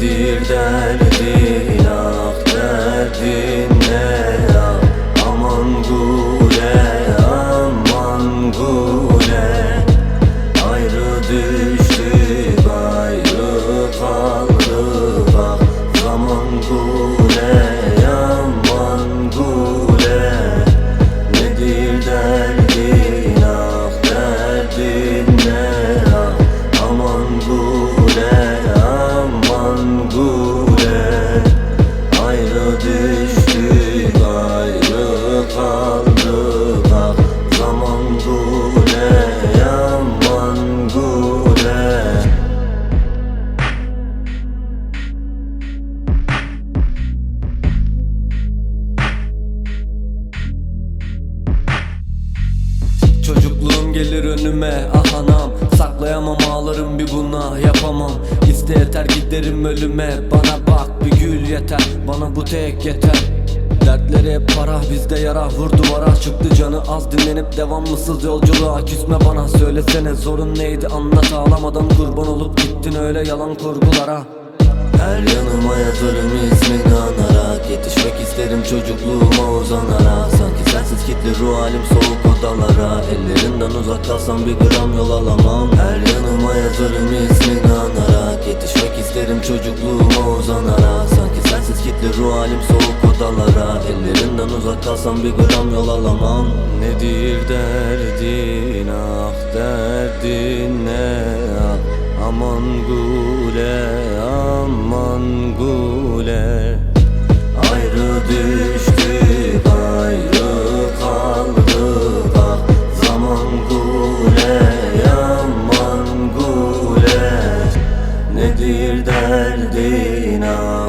nedir derdin ah derdin ne ah Aman gule aman gule. Ayrı düştük ayrı kaldık gelir önüme. Ah anam Saklayamam ağlarım bir günah yapamam. İste yeter giderim ölüme. Bana bak bir gül yeter. Bana bu tek yeter. Dertleri hep para bizde yara. Vur duvara Çıktı canı az. Dinlenip devamlısız yolculuğa Küsme bana. Söylesene zorun neydi? Anlat ağlamadan kurban olup gittin öyle yalan kurgulara. Her yanıma yazarım ismini anarak. Yetişmek isterim çocukluğuma Sanki kitli ruh halim soğuk odalara. Ellerinden uzak kalsam bir gram yol alamam. Her yanıma yazarım ismini anarak. Yetişmek isterim çocukluğuma uzanarak. Sanki sensiz kitli ruh halim soğuk odalara. Ellerinden uzak kalsam bir gram yol alamam. Nedir derdin ah derdin ne? Ah Aman gule derdin ah